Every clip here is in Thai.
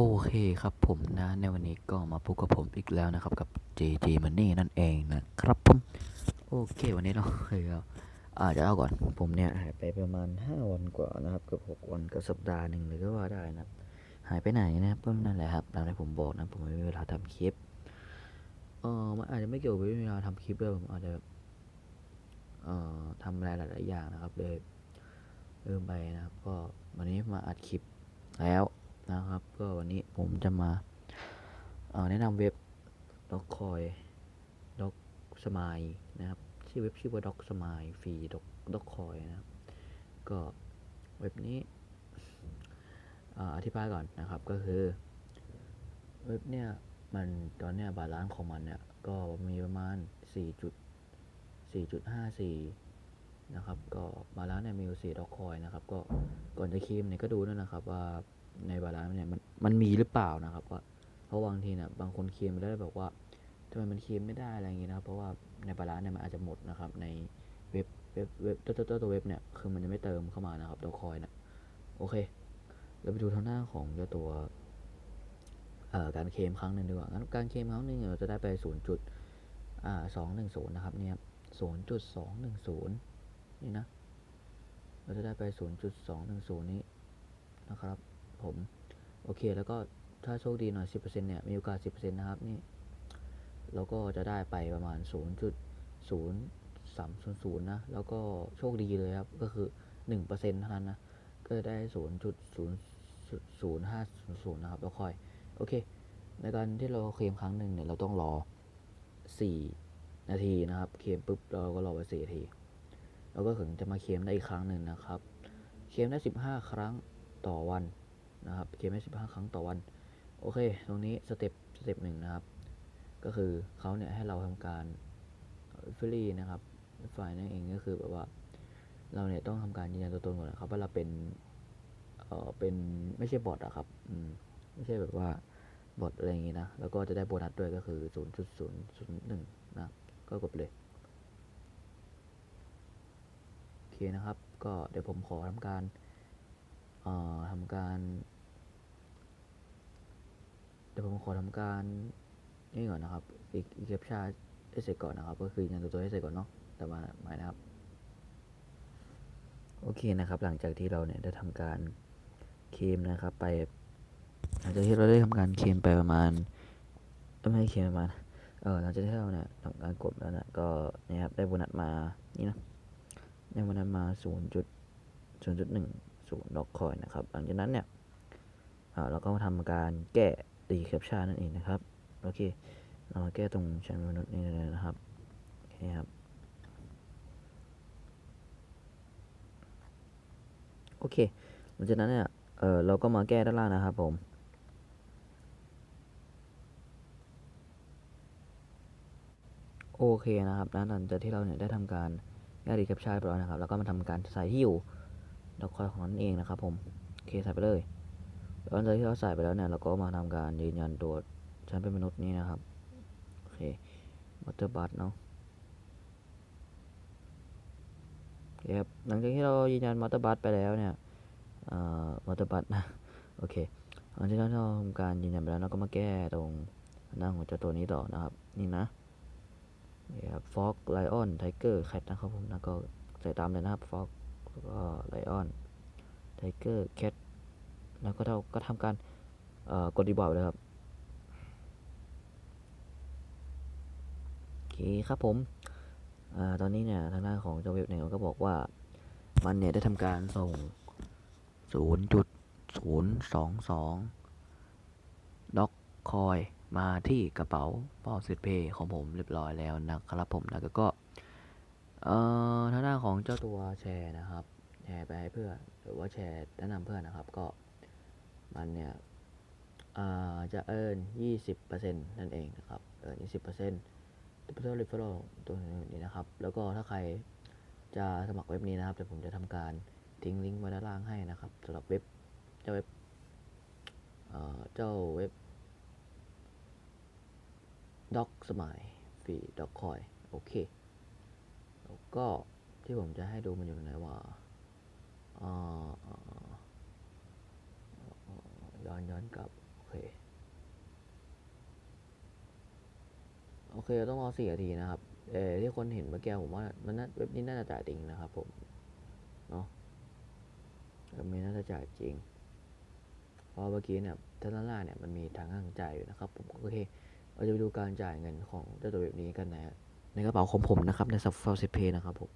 โอเคครับผมนะในวันนี้ก็มาพบกับผมอีกแล้วนะครับกับ JJ Money นั่นเองนะครับผมโอเควันนี้เราเคยเอาอ่าเดี๋ยวเอาก่อนผมเนี่ยหายไปประมาณ 5 วันกว่านะครับเกือบ6วันกับสัปดาห์หนึ่งเลยก็ว่าได้นะหายไปไหนนะครับก็นั่นแหละครับตามที่ผมบอกนะผมไม่มีเวลาทำคลิปเออมันอาจจะไม่เกี่ยวกับไม่มีเวลาทำคลิปด้วยผมอาจจะเอ่อทำอะไรหลายๆอย่างนะครับเลยลืมไปนะครับก็วันนี้มาอัดคลิปแล้ว นะครับ ก็วันนี้ผมจะมาแนะนำเว็บด็อกคอยด็อกสมายนะครับชื่อเว็บชื่อว่าด็อกสมายฟรีด็อกด็อกคอยนะครับ ก็เว็บนี้อธิบายก่อนนะครับก็คือ เว็บเนี่ย มันตอนเนี้ยบาลานซ์ของมันเนี่ย ก็มีประมาณ4จุด4.54 นะครับ ก็บาลานซ์เนี่ยมีอยู่4ด็อกคอยนะครับ ก็ก่อนจะคลมเนี่ยก็ดูด้วยนะครับว่า ในบาลานซ์เนี่ยมันมันมีหรือเปล่านะครับว่าเพราะบางทีเนี่ยบางคนเคลมไปแล้วบอกว่าทำไมมันเคลมไม่ได้อะไรอย่างเงี้ยนะครับ เพราะว่าในบาลานซ์เนี่ยมันอาจจะหมดนะครับ ในเว็บเว็บเว็บตัวตัวตัวตัวเว็บเนี่ยคือมันจะไม่เติมเข้ามานะครับด็อกคอยนี่ยโอเคเราไปดูทางหน้าของเจ้าตัวเอ่อการเคลมครั้งหนึ่งดีกว่างั้นการเคลมครั้งหนึ่งเราจะได้ไป0จุดอ่า210นะครับเนี่ย0.210นี่นะ เราจะได้ไป0.210นี้นะครับ ผม โอเค แล้วก็ถ้าโชคดีหน่อย 10%เนี่ย มีโอกาส 10%นะครับ นี่ เราก็จะได้ไปประมาณ 0.0300 นะ แล้วก็โชคดีเลยครับ ก็คือ 1%เท่านั้นนะ ก็จะได้ 0.00500 นะครับ แล้วค่อย โอเค ในการที่เราเคลมครั้งหนึ่งเนี่ย เราต้องรอ 4 นาทีนะครับ เคลมปุ๊บ เราก็รอไป4นาที แล้วก็ถึงจะมาเคลมได้อีกครั้งหนึ่งนะครับ เคลมได้ 15 ครั้งต่อวัน นะครับเคลมได้15ครั้งต่อวัน โอเค ตรงนี้สเต็ปสเต็ปหนึ่งนะครับ ก็คือเขาเนี่ยให้เราทำการฟรีนะครับฝ่ายนั่นเองก็คือแบบว่าเราเนี่ยต้องทำการยืนยันตัวตนก่อนนะครับว่าเราเป็นเออเป็นไม่ใช่บอทอะครับอืมไม่ใช่แบบว่าบอทอะไรอย่างงี้นะ แล้วก็จะได้โบนัสด้วยก็คือ0.001นย์ศูนย์หนึ่งนะ ก็กดเลย โอเคนะครับ ก็เดี๋ยวผมขอทำการเอ่อทำการ ดี๋ยวผมขอทำการนี่ก่อนนะครับ อีกอีกแคปชั่นให้เสร็จก่อนนะครับ ก็คือยืนยันตัวให้เสร็จก่อนเนาะแต่มาหมายนะครับ โอเคนะครับ หลังจากที่เราเนี่ยได้ทำการเคมนะครับ ไป หลังจากที่เราได้ทำการเคมไปประมาณไม่เคมประมาณเออหลังจากที่เราเนี่ยทำการกดแล้วนะก็เนี่ยครับได้โบนัสมานี่นะได้โบนัสมา0จุด0จุด1 0ดอกคอยนะครับ หลังจากนั้นเนี่ยอ่าเราก็มาทำการแก้ รีแคปชั่นนั่นเองนะครับ โอเค เรามาแก้ตรงชั้นมนุษย์นี่เลยนะครับ โอเคครับ โอเค หลังจากนั้นเนี่ย เออเราก็มาแก้ด้านล่างนะครับผมโอเคนะครับแล้วหลังจากที่เราเนี่ยได้ทำการแก้ดีแคปชั่นไปแล้วนะครับ แล้วก็มาทำการใส่ที่อยู่ดอกคอยของนั่นเองนะครับผม โอเค ใส่ไปเลย หลังจากที่เราใส่ไปแล้วเนี่ยเราก็มาทำการยืนยันตัวฉันเป็นมนุษย์นี้นะครับโอเคมัตเตอร์บัตเนาะโอเคครับหลังจากที่เรายืนยันมัตเตอร์บัตไปแล้วเนี่ยเอ่อมัตเตอร์บัตนะโอเคหลังจากนั้นเราทำการยืนยันไปแล้วเราก็มาแก้ตรงหน้าของเจ้าตัวนี้ต่อนะครับ นี่นะนี่ครับฟอกไลออนไทเกอร์แคทนะครับผมนะก็ใส่ตามเลยนะครับฟ็อกแล้วก็ไลออนไทเกอร์แคท แล้วก็เราก็ทำการกดดีบอร์ดเลยครับโอเคครับผมอตอนนี้เนี่ยทางด้านของเจ้าเว็บเนี่ยก็บอกว่ามันเนี่ยได้ทำการส่ง 0.022ด็อกคอยมาที่กระเป๋าเป้าสิทเพย์ของผมเรียบร้อยแล้วนะครับผมแล้วก็เอ่อทางด้านของเจ้าตัวแชร์นะครับ แชร์ไปให้เพื่อนหรือว่าแชร์แนะนำเพื่อนนะครับก็ มันเนี่ยอ่าจะเอิญ20%นั่นเองนะครับเอิญ20% total referral ตัวนี้นะครับ แล้วก็ถ้าใครจะสมัครเว็บนี้นะครับเดี๋ยวผมจะทำการทิ้งลิงก์ไว้ด้านล่างให้นะครับสำหรับเว็บเจ้าเว็บเจ้าเว็บด็อกสมัยฟรีด็อกคอยโอเค แล้วก็ที่ผมจะให้ดูมันอยู่ตรงไหนว่าอ่า ย้อนย้อนกลับ โอเค โอเคเราต้องรอสี่นาทีนะครับ เออที่คนเห็นเมื่อกี้ผมว่ามันน่าเว็บนี้น่าจะจ่ายจริงนะครับผม เนาะเว็บนี้น่าจะจ่ายจริง เพราะเมื่อกี้เนี่ยท่านล่าเนี่ยมันมีทางห้างจ่ายอยู่นะครับผม โอเค เราจะไปดูการจ่ายเงินของเจ้าตัวเว็บนี้กันนะในกระเป๋าของผมนะครับ ในซับฟอร์เซเพนะครับผม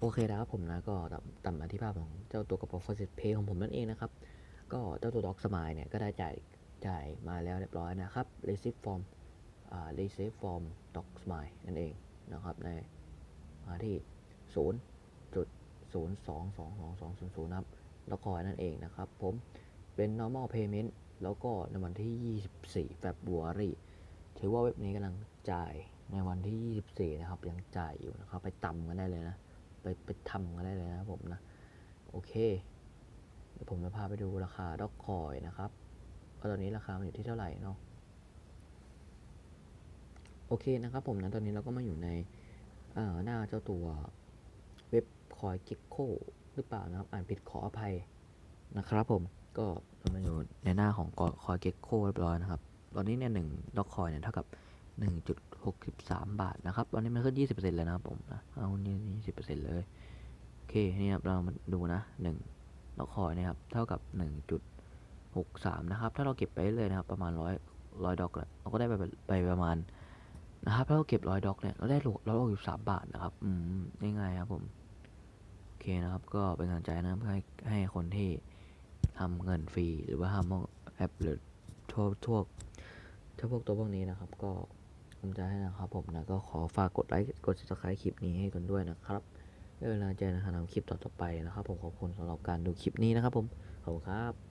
โอเคนะครับผมนะก็ตัดตัดมาที่ภาพของเจ้าตัวกระเป๋าฟอร์เซเพของผมนั่นเองนะครับ ก็เจ้าตัวด็อกสมายเนี่ยก็ได้จ่ายจ่ายมาแล้วเรียบร้อยนะครับ receive form อ่า receive form doc smile นั่นเองนะครับในมาที่0จุด0 2 2 2 2 0 0นะครับแล้วก็นั่นเองนะครับผมเป็น normal payment แล้วก็ในวันที่ 24 February ถือว่าเว็บนี้กำลังจ่ายในวันที่ 24 นะครับ ยังจ่ายอยู่นะครับ ไปต่ำกันได้เลยนะ ไปไปทำกันได้เลยนะครับผมนะ โอเค เดี๋ยวผมจะพาไปดูราคาด็อกคอยนะครับว่าตอนนี้ราคามันอยู่ที่เท่าไหร่เนาะโอเคนะครับผมนะตอนนี้เราก็มาอยู่ในหน้าเจ้าตัวเว็บคอยเก็กโคหรือเปล่านะครับ อ่านผิดขออภัยนะครับผมก็เรามาอยู่ในหน้าของคอยเก็กโคเรียบร้อยนะครับ ตอนนี้เนี่ยหนึ่งด็อกคอยเนี่ยเท่ากับ 1.63 บาทนะครับ ตอนนี้มันขึ้น 20%เลยนะครับผมนะ เอานี่20%เลย โอเค นี่ครับ เรามาดูนะ1ดอกคอยเนี่ยครับ เท่ากับ 1.63 นะครับ ถ้าเราเก็บไปเรื่อยนะครับ ประมาณ 100 100ดอกเนี่ยเราก็ได้ไปไปประมาณนะครับ ถ้าเราเก็บร้อยดอกเนี่ย เราได้ร้อยหกสิบสามบาทนะครับ อืมง่ายๆครับผม โอเคนะครับ ก็เป็นกำลังใจนะครับให้ให้คนที่ทำเงินฟรี หรือว่าทำพวกแอปหรือทั่วทั่วถ้าพวกตัวพวกนี้นะครับก็ กำลังใจให้นะครับผมนะก็ขอฝากกดไลค์กด subscribe คลิปนี้ให้กันด้วยนะครับเวลาเจอนะครับทำคลิปต่อๆไปนะครับ ผมขอบคุณสำหรับการดูคลิปนี้นะครับผมขอบคุณครับ